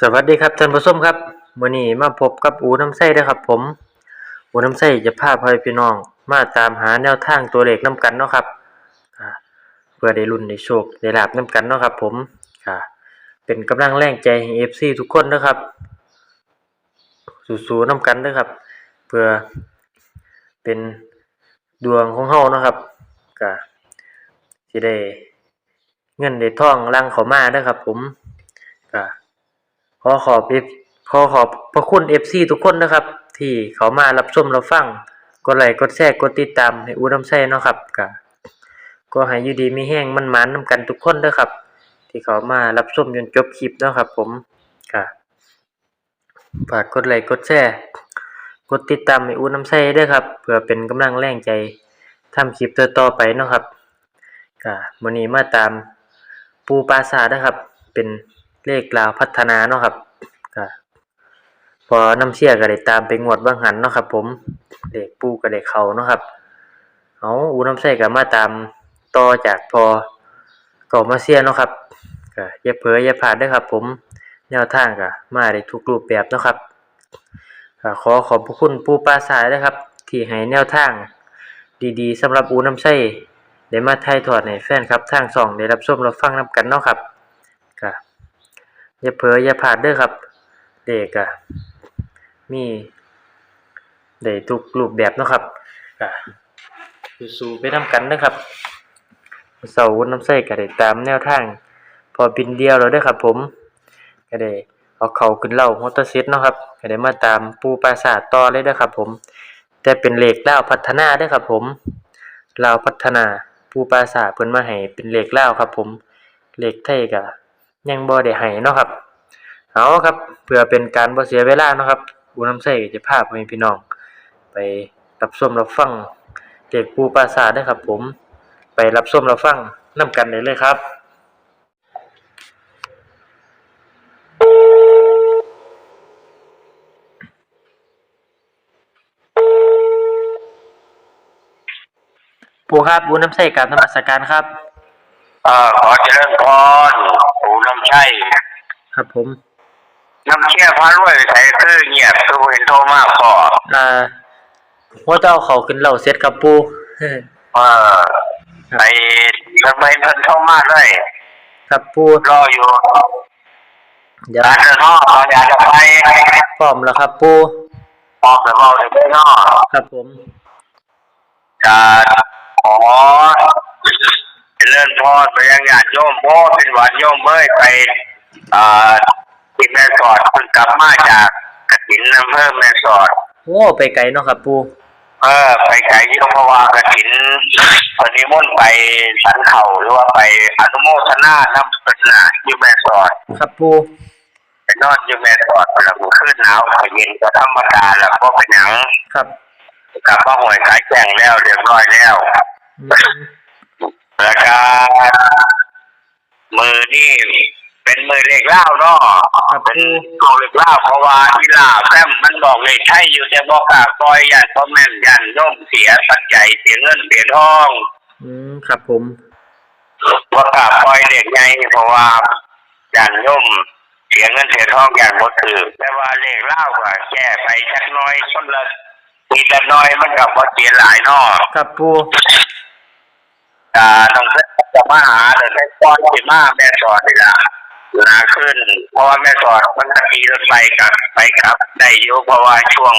สวัสดีครับท่านผู้ชมครับมื้อนี้มาพบกับอูน้ำไส้เด้อครับผมอูน้ำไส้จะพาพ่อพี่น้อง มาตามหาแนวทางตัวเลขนํกันเนาะครับเพื่อได้ลุ้นได้โชคได้ลาบนํกันเนาะครับผมอ่าเป็นกำลังแรงใจให้ FC ทุกคนนะครับสู้ๆนํกันเด้อครับ เพื่อเป็นดวงของเฮานะครับก็สิได้เงินได้ทองลังเขามาเด้อครับ ผมก็ อขอบ F ขอขอบพระคุณ FC ทุกคนนะครับ ที่เขามารับชมรับฟังกดไลค์กดแชร์กดติดตามให้อูน้ำใส่เนาะครับก็ก็ให้อยู่ดีมีแห้งมันหมานนำกันทุกคนเด้อครับ ที่เขามารับชมจนจบคลิปเนาะครับ ผมก็ฝากกดไลค์กดแชร์กดติดตามให้อูน้ำใส่ด้วยครับ เพื่อเป็นกำลังแรงใจทำคลิปต่อๆไปเนาะครับก็มื้อนี้มาตามปูปราสานะครับ เป็น เลขลาวพัฒนาเนาะครับก็พอน้ำเชี่ยก็ได้ตามไปงวดบางหันเนาะครับ ผมเลขปูก็ได้เขาเนาะครับเอาอูน้ำใส่ก็มาตามต่อจากพอเก่ามาเสียเนาะครับก็อย่าเผลออย่าพลาดด้อครับ ผมแนวทางก็มาได้ทุกรูปแบบเนาะครับก็ขอขอบพระคุณปูปราสาทนะครับ ที่ให้แนวทางดีๆสำหรับอูน้ำใส่ได้มาถ่ายทอดให้แฟนครับทางสองได้รับชมรับฟังนํกันเนาะครับ อย่าเผลออย่าพลาดเด้อครับเด็กอะมีได้ทุกรูปแบบเนาะครับก็สู้ๆไปนํกันเด้อครับเสาร์น้ำใส่ก็ได้ตามแนวทาง พอบินเดียวแล้วเด้ครับ ผมก็ได้เอาเขาขึ้นเล่ามอเตอร์เซตเนาะครับก็ได้มาตามปูปราสาทต่อเลยเด้ครับ ผม แต่เป็นเหลขลาพัฒนาเด้ครับ ผมลาพัฒนาปูปราสาทเพิ่นมาให้เป็นเหลขลาครับ ผมเหลขไทยก็ ยังบ่ได้ให้เนาะครับ เอาครับ เพื่อเป็นการบ่เสียเวลาเนาะครับอูน้ำใส่จะพาพ่อแม่พี่น้อง ไปรับชมรับฟังเด็กปูปราสาทเด้ครับ ผมไปรับชมรับฟังนํกันได้เลยครับปูครับอูน้ำใส่กับนมัสการครับ อ่อขอเจริญพร น้ำชัยครับผม น้ำเชี่ยพระรวยใส่คือเงียบคือเห็นโทรมากพออ่าหัวเจ้าเขาขึ้นเหล่าเสร็จครับปูเออไปทำไมเพิ่นโทรมากเลยครับปูรออยู่เดี๋ยวร้านเดินนอกเขาอยากจะไปพร้อมแล้วครับปูออกแต่เมาถึงไปนอกครับผมจะขอเจ ริญพรไปยังญาติโยมโอ้เป็นหวันโยมเอ้ยไปอ่าที่แม่สอดเพิ่งกลับมาจากกฐินอำเภอแม่สอด โอ้ไปไกลเนาะครับปูเออไปไกลที่เพราะว่ากระถินพอดีมุ่นไปสันเขาหรือว่าไปอนุโมทนาน้ำเป็นน่ะอยู่แม่สอดครับปูไปนอนอยู่แม่สอดแล้วก็ขึ้นหนาวก็เย็นก็ธรรมดาแล้วก็เป็นหยังครับ กลับมาหวยขายแจ้งแล้วเรียบร้อยแล้ว อืม แล้วก็มือนี่เป็นมือเลขเล่าเนาะครับเป็นปูตัวเลขเล่าเพราะว่าอีลาแซมมันบอกเลขใช่อยู่แต่บอกกล้าปล่อยยันเพราะแม่นยันย่อมเสียปัจจัยเสียเงินเสียทองอืมครับผมว่ากราบปล่อยเด็กไงเพราะว่าอย่างย่มเสียเงินเสียทองอย่างบ่ถือแต่ว่าเลขเล่าก็แก้ไปชักน้อยคนละนิดละน้อยมันกับบ่เสียหลายเนอครับปู อ่าต้องเพิ่นจะมาหาแต่ได้ป้อนสิมาแม่สอดนี่ล่ะลาขึ้น เพราะว่าแม่สอดมันก็ขี่รถไปกับไปครับได้อยู่เพราะว่าช่วง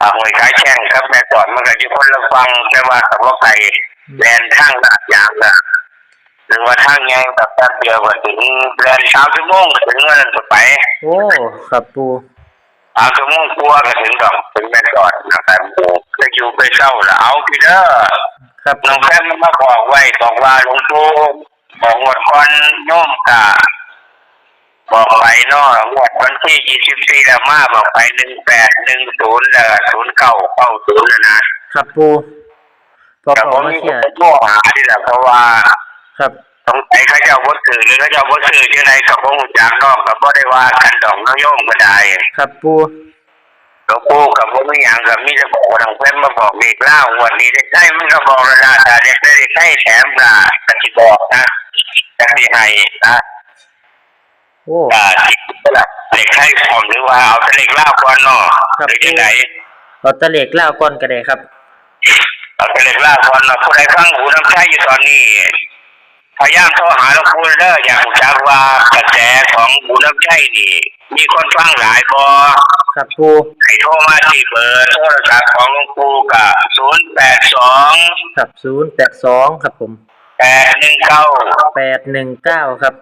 อ่าหวยขายแข่งครับแม่สอดมันก็อยู่คนละฟังแต่ว่ากับว่าไก่แลนทางลาดยางน่ะหรือว่าทางยังแบบแป๊บเดียวก็ถึงเรียนสามชั่วโมงก็ถึงวันนั้นก็ไป โอ้ครับปูสามชั่วโมงกลัวาก็ถึงดอกถึงแม่ก่อนนะครับจะอยู่ไปเศร้าแล้วเอาพี่เด้อ ครับน้องแฟนมันมาบอกไว้บอกว่าหลวงปู่บอกงวดก่อนโยมกะบอกไว้เนาะงวดวันที่ยี่สิบสี่แล้วมาบอกไปหนึ่งแปดหนึ่งศูนย์เด้อศูนย์เก้าเก้าศูนย์นะนะครับปูพอแต่เขาผมมามีเชียร์โทรหาที่แหละเพราะว่าครับสงสัยเขาเจ้าวัดสื่อหรือเขาเจ้าวัดสื่อที่ไหนกับพงจากนอกกับบ่ได้ว่ากันดอกน้องโยมก็ได้ ครับปู หลวงปู่กับพวกนี้อย่างกับมีจะบอกว่าทางเพื่อนมาบอกเด็กเล่าวันนี้ได้ใช่มันก็บอกแล้วนะแต่เด็กได้ใช่แถมละปฏิบอกนะจะที่ให้นะโอ้อ่าที่บเหล็กให้ผมหรือว่าเอาแต่เหล็กลาบก่อนเนาะครับหรือยังไงเอาแตะเลขเล่าวก่อนก็ได้ครับเอาแต่เหล็กลาบก่อนเนาะผู้ใดฟังหูน้ำใช้อยู่ตอนนี้พยายามโทรหาหลวงปู่เด้ออยากรู้จักว่ากระแสของหูน้ำใช้นี่ มีคนฟังหลายบ่ ครับปูให้โทรมาที่เบอร์โทรศัพท์ของหลวงปู่กับศูนย์แปดสองครับศูนย์แปดสองครับผมแปดหนึ่งเก้าแปดหนึ่งเก้าครับ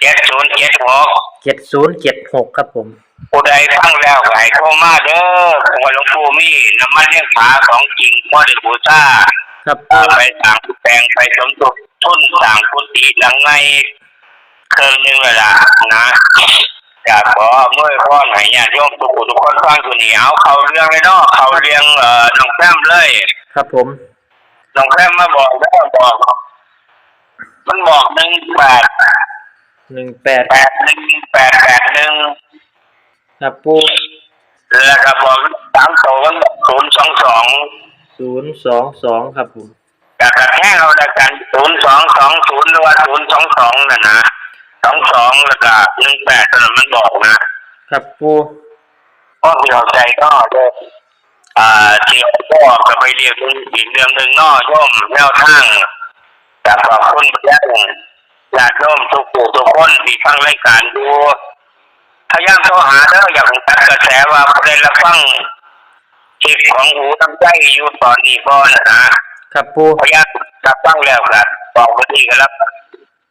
เจ็ดศูนย์เจ็ดหกเจ็ดศูนย์เจ็ดหกครับผมผู้ใดฟังแล้วก็ให้โทรมาเด้อว่าหลวงปู่มีน้ำมันเลี้ยงผาของจริงพ่อเด็กบูชาครับเอ่ปูอไปสั่งแปลงไปสมทบทุนสั่งพุทธิหลังไงเครื่องหนึงเลยล่ะนะ อยากขอเมื่อพ่อไหนญาติโยมทุกคนทุกคนฟังอยู่นี่เอาเขาเรื่องเลยเนาะเขาเรียงเอ่อน้องแป้มเลยครับผมน้องแป้มมาบอกแล้วบอก มันบอกหนึ่งแปดหนึ่งแปดแปดหนึ่งแปดแปดหนึ่งครับปูแล้วก็บอกสามโตมันบอกศูนย์สองสองศูนย์สองสองครับผมจากกระแทกเอาละกันศูนย์สองสองศูนย์หรือว่าศูนย์สองสองน่ะนะ สองสองแล้วก็หนึ่งแปดตอนนั้นมันบอกนะครับปูพ่อที่เข้าใจก็เด้ออ่าที่พ่อก็ไปเรียกมึงอีกเรื่องหนึ่งเนอโย่อมแนวทางจากขอบคุณพระเจ้าญาติโยมทุกผู้ทุกคนที่ฟังรายการดูพยายามโทรหาเด้ออยากรู้จักกระแสว่าผู้ใดรับฟังคลิปของหูตั้งใจอยู่ตอนนี้บ่นะนะครับปูพยายามจับตั้งแล้วครับบอกวันนี้ก็รับ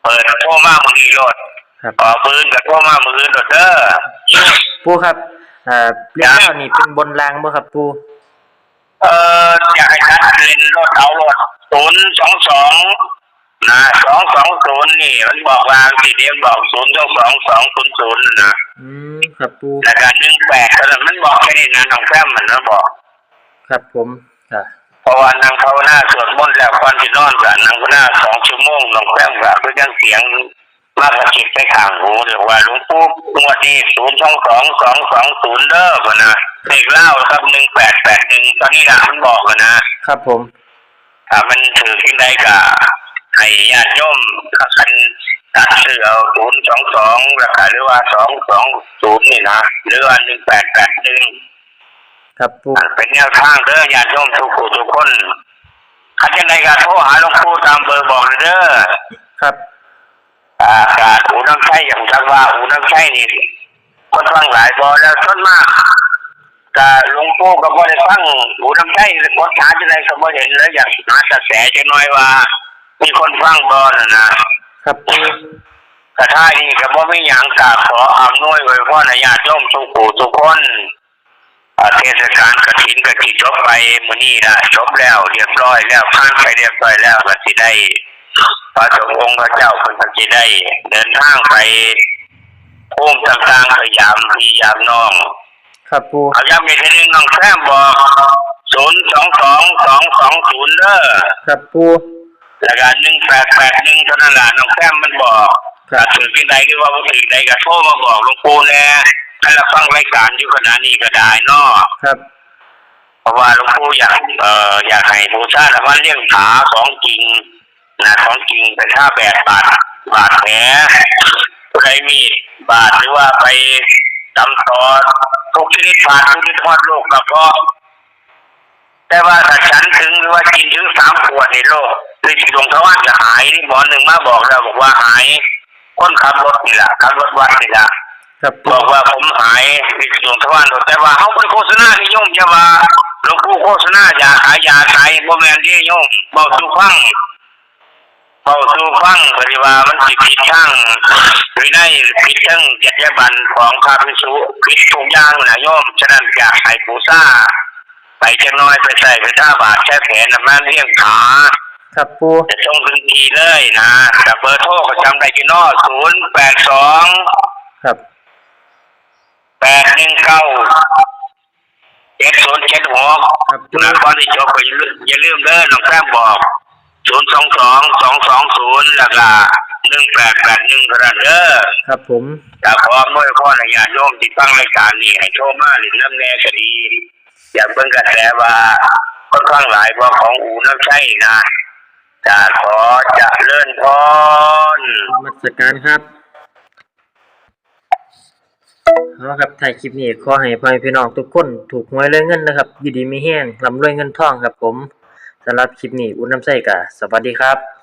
เปิดโทรมามือนีรถครับออกปืนกับโทรมามือรถเด้อปูครับอ่าเรียกแล้วนี่เป็นบนรางบ่ครับปูเอ่ออยากให้ชัดเล่นรถเอารถศูนย์สองสองนะสองสองศูนย์นี่ มันบอกวางสี่เดียมบอกศูนย์สองสองสองศูนย์ศูนย์นะอืมครับปูแล้วก็หนึ่งแปดตอนนั้นมันบอกแค่นี้นะน้องแฟ้มมันนะบอก ครับผมอ่า เพราะว่านางภาวนาสวดมนต์แล้วก่อนที่นอนกันนางภาวนาสองชั่วโมงน้องแฟ้มก็คือยังเสียงมากกระชิบไปข้างหูเรียกว่าหลวงปู่งวดนี้ศูนย์สองสองสองสองศูนย์เด้อบ่นะเลขเล่าครับหนึ่งแปดแปดหนึ่งตอนนี้นะมันบอกกันนะครับผมถ้ามันถือขึ้นได้ก็ให้ญาติโยมคันตัดซื้อเอาศูนย์สองสองราคาหรือว่าสองสองศูนย์นี่นะหรือว่าหนึ่งแปดแปดหนึ่ง ครับปูเป็นแนวทางเด้อญาติโยมทุกผู้ทุกคนคันยังไงก็โทรหาหลวงปู่ตามเบอร์บอกเลยเด้อครับอ่าการอูน้ำใช้อย่างชักว่าอูน้ำใช้นี่คนฟังหลายบอแล้วส่วนมากกาหลวงปู่ก็บ่ได้ฟังอูน้ำใช้คนหาจะได้ก็บ่เห็นแล้วอยากหากระแสจะน้อยว่า มีคนฟังบอน่ะนะครับปูกระท่ายนี่ก็บ่มีหยังกราบขออำนวยไว้พ่อนะญาติโยมทุกผู้ทุกคนอ่า เทศกาลกฐินก็สิจบไปมื้อนี้นะจบแล้วเรียบร้อยแล้วผ่านไปเรียบร้อยแล้วก็สิได้พระสงฆ์องค์พระเจ้าคนจะได้ เดินทางไปภูมิต่างๆพยายามพี่ยามน้อง ครับปูเอาย้ำอีกทีหนึงน้องแซมบอกศูนย์สองสองสองสองศูนย์เด้อครับปูแล้วก็หนึ่งแปดแปดหนึ่งเท่านั้นแหละน้องแซมมันบอกถ้าถือที่ใดหรือว่าบ่ถือใดก็โทรมาบอกหลวงปู่แน่ ให้เราฟังรายการอยู่ขณะนี้ก็ได้เนาะครับ เพราะว่าหลวงปู่อยากเอ่ออยากให้บูชาและว่าเลี้ยงผาของจริงนะของจริงเป็นท่าแบบบาดบาดแผลผู้ใดมีบาดหรือว่าไปตำต่อทุกชนิดบาดทุกชนิดทอดโรคกระเพาะแต่ว่าถ้าฉันถึงหรือว่ากินถึงสามขวดในโลกหรือสิลงทวารจะหายนี่หมอหนึ่งมาบอกแล้วบอกว่าหายคนขับรถนี่แหละขับรถวัดนี่แหละ ครับบปูอกว่าผมหายวิกฤตทวารแต่ว่าเขาเป็นโฆษณาที่โยมจะว่าหลวงปู่โฆษณายาขายยาขายบ่แม่นที่โยมบอกสู่ฟังบอกสู่ฟังปฏิว่ามันสิผิดทางวินัยผิดทางจรรยาบรรณของพระภิกษุผิดทุกอย่างนะโยมฉะนั้นอยากให้ผู้ซ่าไปจังน้อยไปใส่ไปท่าบาทแค่แผลน้ำมันเลี้ยงขาครับปูจะส่งถึงทีเลยนะแต่เบอร์โทรก็จำได้กี่นอศูนย์แปดสองครับ แปดหนึ่งเก้าเจ็ดศูนย์เจ็ดหกครับปูนะก่อนที่จบก็อย่าลืมอย่าลืมเด้อน้องแป้งบอกศูนย์สองสองสองสองศูนย์แล้วก็หนึ่งแปดแปดหนึ่งกระเด้อครับผมแต่ขอมื่อพ่อในญาติโยมที่ฟังรายการนี้ให้โทรมาหรือน้ำแน่ก็ดี อยากเบิ่งกระแสว่าค่อนข้างหลายว่าของอูน้ำใช่นะจะขอจะเลื่อนพรนมัสการครับ เอาครับถ่ายคลิปนี้ขอให้พ่อแม่พี่น้องทุกคนถูกหวยรวยเงินนะครับอยู่ดีมีแรงร่ำรวยเงินทองครับผมสำหรับคลิปนี้อุ้นน้ำใส่กะสวัสดีครับ